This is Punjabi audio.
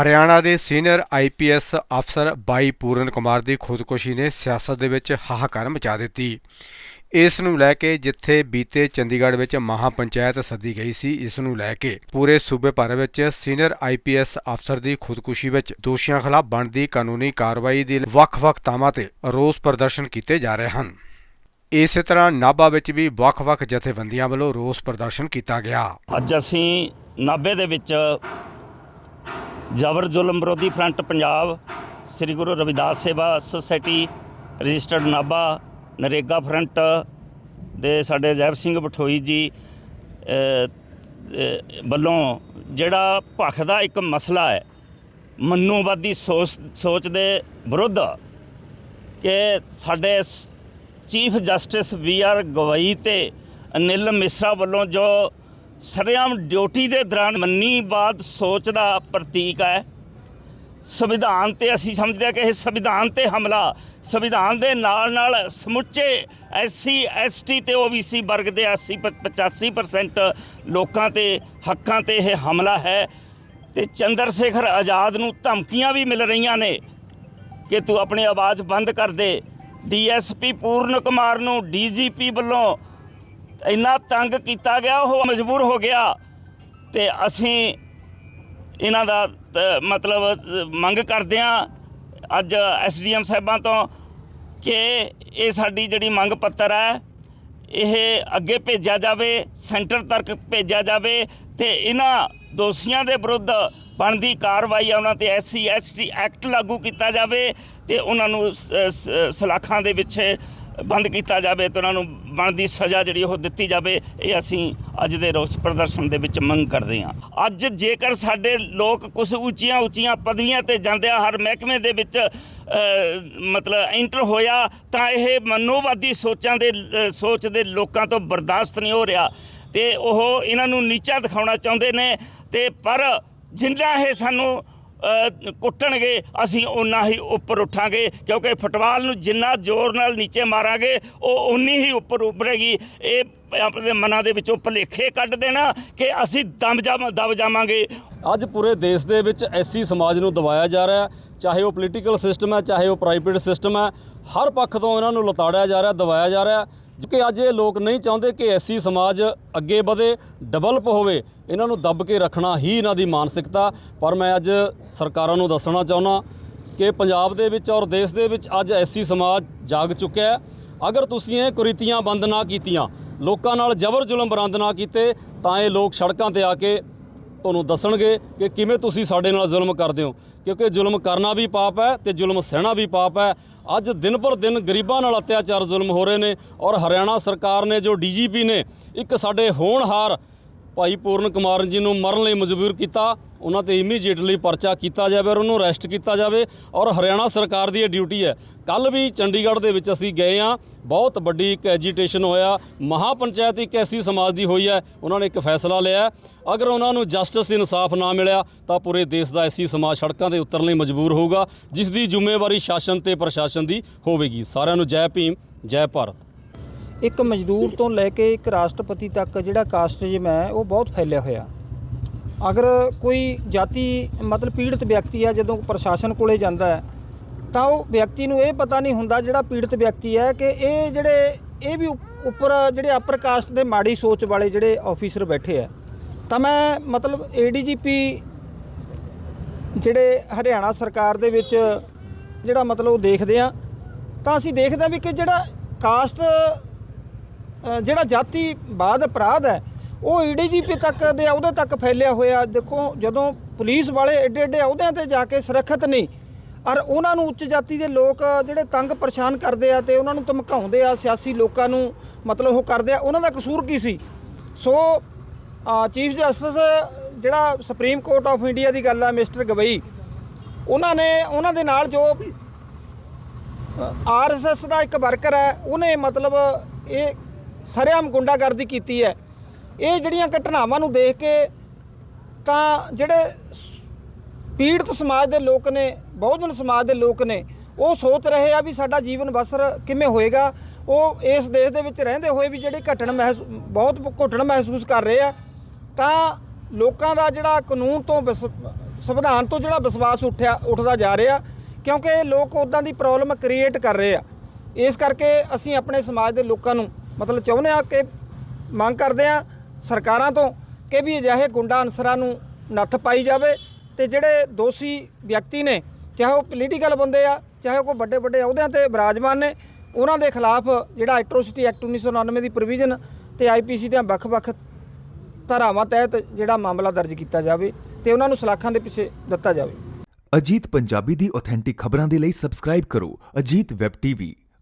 ਹਰਿਆਣਾ ਦੇ ਸੀਨੀਅਰ ਆਈਪੀਐਸ ਅਫਸਰ ਬਾਈ ਪੂਰਨ ਕੁਮਾਰ ਦੀ ਖੁਦਕੁਸ਼ੀ ਨੇ ਸਿਆਸਤ ਦੇ ਵਿੱਚ ਹਾਹਾਕਾਰ ਮਚਾ ਦਿੱਤੀ। ਇਸ ਨੂੰ ਲੈ ਕੇ ਜਿੱਥੇ ਬੀਤੇ ਚੰਡੀਗੜ੍ਹ ਵਿੱਚ ਮਹਾ ਪੰਚਾਇਤ ਸੱਦੀ ਗਈ ਸੀ, ਇਸ ਨੂੰ ਲੈ ਕੇ ਪੂਰੇ ਸੂਬੇ ਭਰ ਵਿੱਚ ਸੀਨੀਅਰ ਆਈਪੀਐਸ ਅਫਸਰ ਦੀ ਖੁਦਕੁਸ਼ੀ ਵਿੱਚ ਦੋਸ਼ੀਆਂ ਖਿਲਾਫ ਬਣਦੀ ਕਾਨੂੰਨੀ ਕਾਰਵਾਈ ਦੇ ਵੱਖ-ਵੱਖ ਥਾਵਾਂ ਤੇ ਰੋਸ ਪ੍ਰਦਰਸ਼ਨ ਕੀਤੇ ਜਾ ਰਹੇ ਹਨ। ਇਸੇ ਤਰ੍ਹਾਂ ਨਾਭਾ ਵਿੱਚ ਵੀ ਵੱਖ-ਵੱਖ ਜਥੇਬੰਦੀਆਂ ਵੱਲੋਂ ਰੋਸ ਪ੍ਰਦਰਸ਼ਨ ਕੀਤਾ ਗਿਆ। ਅੱਜ ਅਸੀਂ ਨਾਭੇ ਦੇ ਵਿੱਚ ਜਬਰ ਜ਼ੁਲਮ ਵਿਰੋਧੀ front Punjab, Sri Guru Ravidas Seva society, registered Nabha, NREGA front ਦੇ ਸਾਡੇ ਜੈਬ ਸਿੰਘ ਬਠੋਈ ਜੀ ਵੱਲੋਂ ਜਿਹੜਾ ਭਖ ਦਾ ਇੱਕ ਮਸਲਾ ਹੈ, ਮਨੂਵਾਦੀ ਸੋਚ ਸੋਚ ਦੇ ਵਿਰੁੱਧ ਕਿ ਸਾਡੇ chief justice B R Gavai ਤੇ ਅਨਿਲ ਮਿਸਰਾ ਵੱਲੋਂ ਜੋ ਸਰੇਆਮ ਡਿਊਟੀ ਦੇ ਦੌਰਾਨ ਮੰਨੀ ਬਾਤ ਸੋਚ ਦਾ ਪ੍ਰਤੀਕ ਹੈ। ਸੰਵਿਧਾਨ ਤੇ ਅਸੀਂ ਸਮਝਦੇ ਹਾਂ ਕਿ ਇਹ ਸੰਵਿਧਾਨ ਤੇ ਹਮਲਾ, ਸੰਵਿਧਾਨ ਦੇ ਨਾਲ ਨਾਲ ਸਮੁੱਚੇ ਐਸਸੀ, ਐਸਟੀ ਤੇ ਓਬੀਸੀ ਵਰਗ ਦੇ 80 85% ਲੋਕਾਂ ਤੇ ਹੱਕਾਂ ਤੇ ਇਹ ਹਮਲਾ ਹੈ ਤੇ ਚੰਦਰ ਸ਼ੇਖਰ ਆਜ਼ਾਦ ਨੂੰ ਧਮਕੀਆਂ ਵੀ ਮਿਲ ਰਹੀਆਂ ਨੇ ਕਿ ਤੂੰ ਆਪਣੀ ਆਵਾਜ਼ ਬੰਦ ਕਰ ਦੇ। ਡੀਐਸਪੀ ਪੂਰਨ ਕੁਮਾਰ ਨੂੰ ਡੀਜੀਪੀ ਵੱਲੋਂ ਇੰਨਾ ਤੰਗ ਕੀਤਾ ਗਿਆ, ਉਹ ਮਜਬੂਰ ਹੋ ਗਿਆ। ਤੇ ਅਸੀਂ ਇਹਨਾਂ ਦਾ ਮਤਲਬ ਮੰਗ ਕਰਦੇ ਆ ਅੱਜ ਐਸਡੀਐਮ ਸਾਹਿਬਾਂ ਤੋਂ ਕਿ ਇਹ ਸਾਡੀ ਜਿਹੜੀ ਮੰਗ ਪੱਤਰ ਹੈ, ਇਹ ਅੱਗੇ ਭੇਜਿਆ ਜਾਵੇ, ਸੈਂਟਰ ਤੱਕ ਭੇਜਿਆ ਜਾਵੇ ਤੇ ਇਹਨਾਂ ਦੋਸ਼ੀਆਂ ਦੇ ਵਿਰੁੱਧ ਬਣਦੀ ਕਾਰਵਾਈ ਆ ਉਹਨਾਂ ਤੇ ਐਸਸੀ ਐਸਟੀ ਐਕਟ ਲਾਗੂ ਕੀਤਾ ਜਾਵੇ ਤੇ ਉਹਨਾਂ ਨੂੰ ਸਲਾਖਾਂ ਦੇ ਵਿੱਚ ਬੰਦ ਕੀਤਾ ਜਾਵੇ ਤੇ ਉਹਨਾਂ ਨੂੰ ਬਣਦੀ ਸਜ਼ਾ ਜਿਹੜੀ ਉਹ ਦਿੱਤੀ ਜਾਵੇ, ਇਹ ਅਸੀਂ ਅੱਜ ਦੇ ਰੋਸ ਪ੍ਰਦਰਸ਼ਨ ਦੇ ਵਿੱਚ ਮੰਗ ਕਰਦੇ ਹਾਂ। ਅੱਜ ਜੇਕਰ ਸਾਡੇ ਲੋਕ ਕੁਝ ਉੱਚੀਆਂ ਉੱਚੀਆਂ ਪਦਵੀਆਂ ਤੇ ਜਾਂਦੇ ਆ, ਹਰ ਮਹਿਕਮੇ ਦੇ ਵਿੱਚ ਮਤਲਬ ਐਂਟਰ ਹੋਇਆ, ਤਾਂ ਇਹ ਮਨੋਵਾਦੀ ਸੋਚਾਂ ਦੇ ਸੋਚ ਦੇ ਲੋਕਾਂ ਤੋਂ ਬਰਦਾਸ਼ਤ ਨਹੀਂ ਹੋ ਰਿਹਾ। ਤੇ ਉਹ ਇਹਨਾਂ ਨੂੰ ਨੀਚਾ ਦਿਖਾਉਣਾ ਚਾਹੁੰਦੇ ਨੇ, ਤੇ ਪਰ ਜਿੰਨਾ ਇਹ ਸਾਨੂੰ ਕੁੱਟਣਗੇ, ਅਸੀਂ ਓਨਾ ਹੀ ਉੱਪਰ ਉੱਠਾਂਗੇ, ਕਿਉਂਕਿ ਫੁੱਟਬਾਲ ਨੂੰ ਜਿੰਨਾ ਜ਼ੋਰ ਨਾਲ ਨੀਚੇ ਮਾਰਾਂਗੇ, ਉਹ ਉਨੀ ਹੀ ਉੱਪਰ ਉੱਭਰੇਗੀ। ਇਹ ਆਪਣੇ ਮਨਾਂ ਦੇ ਵਿੱਚੋਂ ਭਲੇਖੇ ਕੱਢ ਦੇਣਾ ਕਿ ਅਸੀਂ ਦਮ ਜਾਵਾਂ ਦਬ ਜਾਵਾਂਗੇ। ਅੱਜ ਪੂਰੇ ਦੇਸ਼ ਦੇ ਵਿੱਚ ਐਸੀ ਸਮਾਜ ਨੂੰ ਦਬਾਇਆ ਜਾ ਰਿਹਾ ਚਾਹੇ ਉਹ ਪੋਲੀਟੀਕਲ ਸਿਸਟਮ ਹੈ, ਚਾਹੇ ਉਹ ਪ੍ਰਾਈਵੇਟ ਸਿਸਟਮ ਹੈ, ਹਰ ਪੱਖ ਤੋਂ ਇਹਨਾਂ ਨੂੰ ਲਤਾੜਿਆ ਜਾ ਰਿਹਾ, ਦਬਾਇਆ ਜਾ ਰਿਹਾ ਕਿ ਅੱਜ ਇਹ ਲੋਕ ਨਹੀਂ ਚਾਹੁੰਦੇ ਕਿ ਐਸੀ ਸਮਾਜ ਅੱਗੇ ਵਧੇ ਡਿਵੈਲਪ ਹੋਵੇ। ਇਹਨਾਂ ਨੂੰ ਦੱਬ ਕੇ ਰੱਖਣਾ ਹੀ ਇਹਨਾਂ ਦੀ ਮਾਨਸਿਕਤਾ। ਪਰ ਮੈਂ ਅੱਜ ਸਰਕਾਰਾਂ ਨੂੰ ਦੱਸਣਾ ਚਾਹੁੰਦਾ ਕਿ ਪੰਜਾਬ ਦੇ ਵਿੱਚ ਔਰ ਦੇਸ਼ ਦੇ ਵਿੱਚ ਅੱਜ ਐਸੀ ਸਮਾਜ ਜਾਗ ਚੁੱਕਿਆ ਹੈ। ਅਗਰ ਤੁਸੀਂ ਇਹ ਕੁਰੀਤੀਆਂ ਬੰਦ ਨਾ ਕੀਤੀਆਂ, ਲੋਕਾਂ ਨਾਲ ਜ਼ਬਰ ਜ਼ੁਲਮ ਬਰੰਦ ਨਾ ਕੀਤੇ, ਤਾਂ ਇਹ ਲੋਕ ਸੜਕਾਂ ਤੇ ਆ ਕੇ ਤੁਹਾਨੂੰ ਦੱਸਣਗੇ ਕਿ ਕਿਵੇਂ ਤੁਸੀਂ ਸਾਡੇ ਨਾਲ ਜ਼ੁਲਮ ਕਰਦੇ ਹੋ। ਕਿਉਂਕਿ ਜ਼ੁਲਮ ਕਰਨਾ ਵੀ ਪਾਪ ਹੈ ਤੇ ਜ਼ੁਲਮ ਸਹਿਣਾ ਵੀ ਪਾਪ ਹੈ। ਅੱਜ ਦਿਨ ਪਰ ਦਿਨ ਗਰੀਬਾਂ ਨਾਲ ਅਤਿਆਚਾਰ ਜ਼ੁਲਮ ਹੋ ਰਹੇ ਨੇ ਔਰ ਹਰਿਆਣਾ ਸਰਕਾਰ ਨੇ, ਜੋ ਡੀਜੀਪੀ ਨੇ, ਇੱਕ ਸਾਡੇ ਹੋਣਹਾਰ ਭਾਈ ਪੂਰਨ ਕੁਮਾਰ ਜੀ ਨੂੰ ਮਰਨ ਲਈ ਮਜਬੂਰ ਕੀਤਾ, ਉਹਨਾਂ ਤੇ ਇਮੀਡੀਏਟਲੀ ਪਰਚਾ ਕੀਤਾ ਜਾਵੇ ਔਰ ਉਹਨੂੰ ਅਰੈਸਟ ਕੀਤਾ ਜਾਵੇ ਔਰ ਹਰਿਆਣਾ ਸਰਕਾਰ ਦੀ ਇਹ ਡਿਊਟੀ ਹੈ। ਕੱਲ ਵੀ ਚੰਡੀਗੜ੍ਹ ਦੇ ਵਿੱਚ ਅਸੀਂ ਗਏ ਆ ਬਹੁਤ ਵੱਡੀ ਇੱਕ ਐਜੀਟੇਸ਼ਨ ਹੋਇਆ ਮਹਾ ਪੰਚਾਇਤ ਇੱਕ ਐਸੀ ਸਮਾਜ ਦੀ ਹੋਈ ਹੈ, ਉਹਨਾਂ ਨੇ ਇੱਕ ਫੈਸਲਾ ਲਿਆ ਅਗਰ ਉਹਨਾਂ ਨੂੰ ਜਸਟਿਸ ਇਨਸਾਫ ਨਾ ਮਿਲਿਆ, ਤਾਂ ਪੂਰੇ ਦੇਸ਼ ਦਾ ਐਸੀ ਸਮਾਜ ਸੜਕਾਂ ਤੇ ਉਤਰਨ ਲਈ ਮਜਬੂਰ ਹੋਊਗਾ, ਜਿਸ ਦੀ ਜ਼ਿੰਮੇਵਾਰੀ ਸ਼ਾਸਨ ਤੇ ਪ੍ਰਸ਼ਾਸਨ ਦੀ ਹੋਵੇਗੀ। ਸਾਰਿਆਂ ਨੂੰ ਜੈ ਭੀਮ, ਜੈ ਭਾਰਤ। ਇੱਕ ਮਜ਼ਦੂਰ ਤੋਂ ਲੈ ਕੇ ਇੱਕ ਰਾਸ਼ਟਰਪਤੀ ਤੱਕ ਜਿਹੜਾ ਕਾਸਟਿਜ਼ਮ ਹੈ ਉਹ ਬਹੁਤ ਫੈਲਿਆ ਹੋਇਆ। ਅਗਰ ਕੋਈ ਜਾਤੀ, ਮਤਲਬ ਪੀੜਤ ਵਿਅਕਤੀ ਹੈ ਜਦੋਂ ਪ੍ਰਸ਼ਾਸਨ ਕੋਲੇ ਜਾਂਦਾ ਹੈ, ਤਾਂ ਉਹ ਵਿਅਕਤੀ ਨੂੰ ਇਹ ਪਤਾ ਨਹੀਂ ਹੁੰਦਾ ਜਿਹੜਾ ਪੀੜਤ ਵਿਅਕਤੀ ਹੈ ਕਿ ਇਹ ਜਿਹੜੇ, ਇਹ ਵੀ ਉੱਪਰ ਜਿਹੜੇ ਅਪਰ ਕਾਸਟ ਦੇ ਮਾੜੀ ਸੋਚ ਵਾਲੇ ਜਿਹੜੇ ਆਫੀਸਰ ਬੈਠੇ ਆ। ਤਾਂ ਮੈਂ ਮਤਲਬ ਏਡੀਜੀਪੀ ਜਿਹੜੇ ਹਰਿਆਣਾ ਸਰਕਾਰ ਦੇ ਵਿੱਚ ਜਿਹੜਾ ਮਤਲਬ ਉਹ ਦੇਖਦੇ ਆ, ਤਾਂ ਅਸੀਂ ਦੇਖਦੇ ਆ ਵੀ ਕਿ ਜਿਹੜਾ ਕਾਸਟ ਜਿਹੜਾ ਜਾਤੀਵਾਦ ਅਪਰਾਧ ਹੈ, ਉਹ ਈਡੀਜੀਪੀ ਤੱਕ ਦੇ ਅਹੁਦੇ ਤੱਕ ਫੈਲਿਆ ਹੋਇਆ। ਦੇਖੋ, ਜਦੋਂ ਪੁਲਿਸ ਵਾਲੇ ਏਡੇ ਏਡੇ ਅਹੁਦਿਆਂ ਤੇ ਜਾ ਕੇ ਸੁਰੱਖਿਅਤ ਨਹੀਂ ਔਰ ਉਹਨਾਂ ਨੂੰ ਉੱਚ ਜਾਤੀ ਦੇ ਲੋਕ ਜਿਹੜੇ ਤੰਗ ਪਰੇਸ਼ਾਨ ਕਰਦੇ ਆ ਤੇ ਉਹਨਾਂ ਨੂੰ ਧਮਕਾਉਂਦੇ ਆ, ਸਿਆਸੀ ਲੋਕਾਂ ਨੂੰ ਮਤਲਬ ਉਹ ਕਰਦੇ ਆ, ਉਹਨਾਂ ਦਾ ਕਸੂਰ ਕੀ ਸੀ? ਸੋ ਚੀਫ ਜਸਟਿਸ ਜਿਹੜਾ ਸੁਪਰੀਮ ਕੋਰਟ ਆਫ ਇੰਡੀਆ ਦੀ ਗੱਲ ਆ, ਮਿਸਟਰ ਗਵਈ, ਉਹਨਾਂ ਨੇ, ਉਹਨਾਂ ਦੇ ਨਾਲ ਜੋ ਆਰਐਸਐਸ ਦਾ ਇੱਕ ਵਰਕਰ ਹੈ, ਉਹਨੇ ਮਤਲਬ ਇਹ ਸਰੇਆਮ ਗੁੰਡਾਗਰਦੀ ਕੀਤੀ ਹੈ। ਇਹ ਜਿਹੜੀਆਂ ਘਟਨਾਵਾਂ ਨੂੰ ਦੇਖ ਕੇ ਤਾਂ ਜਿਹੜੇ ਪੀੜਤ ਸਮਾਜ ਦੇ ਲੋਕ ਨੇ, ਬਹੁਜਨ ਸਮਾਜ ਦੇ ਲੋਕ ਨੇ, ਉਹ ਸੋਚ ਰਹੇ ਆ ਵੀ ਸਾਡਾ ਜੀਵਨ ਬਸਰ ਕਿਵੇਂ ਹੋਏਗਾ। ਉਹ ਇਸ ਦੇਸ਼ ਦੇ ਵਿੱਚ ਰਹਿੰਦੇ ਹੋਏ ਵੀ ਜਿਹੜੇ ਘਟਣ ਮਹਿਸੂ, ਬਹੁਤ ਘੁੱਟਣ ਮਹਿਸੂਸ ਕਰ ਰਹੇ ਆ। ਤਾਂ ਲੋਕਾਂ ਦਾ ਜਿਹੜਾ ਕਾਨੂੰਨ ਤੋਂ ਵਿਸ- ਸੰਵਿਧਾਨ ਤੋਂ ਜਿਹੜਾ ਵਿਸ਼ਵਾਸ ਉੱਠਿਆ, ਉੱਠਦਾ ਜਾ ਰਿਹਾ, ਕਿਉਂਕਿ ਲੋਕ ਉਦਾਂ ਦੀ ਪ੍ਰੋਬਲਮ ਕ੍ਰੀਏਟ ਕਰ ਰਹੇ ਆ। ਇਸ ਕਰਕੇ ਅਸੀਂ ਆਪਣੇ ਸਮਾਜ ਦੇ ਲੋਕਾਂ ਨੂੰ ਮਤਲਬ ਚਾਹੁੰਦੇ ਆ ਕਿ ਮੰਗ ਕਰਦੇ ਆ ਸਰਕਾਰਾਂ ਤੋਂ ਕਿ ਵੀ ਅਜਿਹੇ ਗੁੰਡਾ ਅਨਸਰਾਂ ਨੂੰ ਨੱਥ ਪਾਈ ਜਾਵੇ ਤੇ ਜਿਹੜੇ ਦੋਸ਼ੀ ਵਿਅਕਤੀ ਨੇ, ਚਾਹੇ ਉਹ ਪੋਲੀਟੀਕਲ ਬੰਦੇ ਆ, ਚਾਹੇ ਉਹ ਕੋਈ ਵੱਡੇ ਵੱਡੇ ਅਹੁਦਿਆਂ ਤੇ ਵਿਰਾਜਮਾਨ ਨੇ, ਉਹਨਾਂ ਦੇ ਖਿਲਾਫ ਜਿਹੜਾ ਐਟਰੋਸਿਟੀ ਐਕਟ 1999 ਦੀ ਪ੍ਰੋਵੀਜ਼ਨ ਤੇ ਆਈਪੀਸੀ ਦੀਆਂ ਵੱਖ-ਵੱਖ ਧਾਰਾਵਾਂ ਤਹਿਤ ਜਿਹੜਾ ਮਾਮਲਾ ਦਰਜ ਕੀਤਾ ਜਾਵੇ ਤੇ ਉਹਨਾਂ ਨੂੰ ਸਲਾਖਾਂ ਦੇ ਪਿੱਛੇ ਦਿੱਤਾ ਜਾਵੇ। ਅਜੀਤ ਪੰਜਾਬੀ ਦੀ ਆਥੈਂਟਿਕ ਖਬਰਾਂ ਦੇ ਲਈ ਸਬਸਕ੍ਰਾਈਬ ਕਰੋ ਅਜੀਤ ਵੈਬ ਟੀਵੀ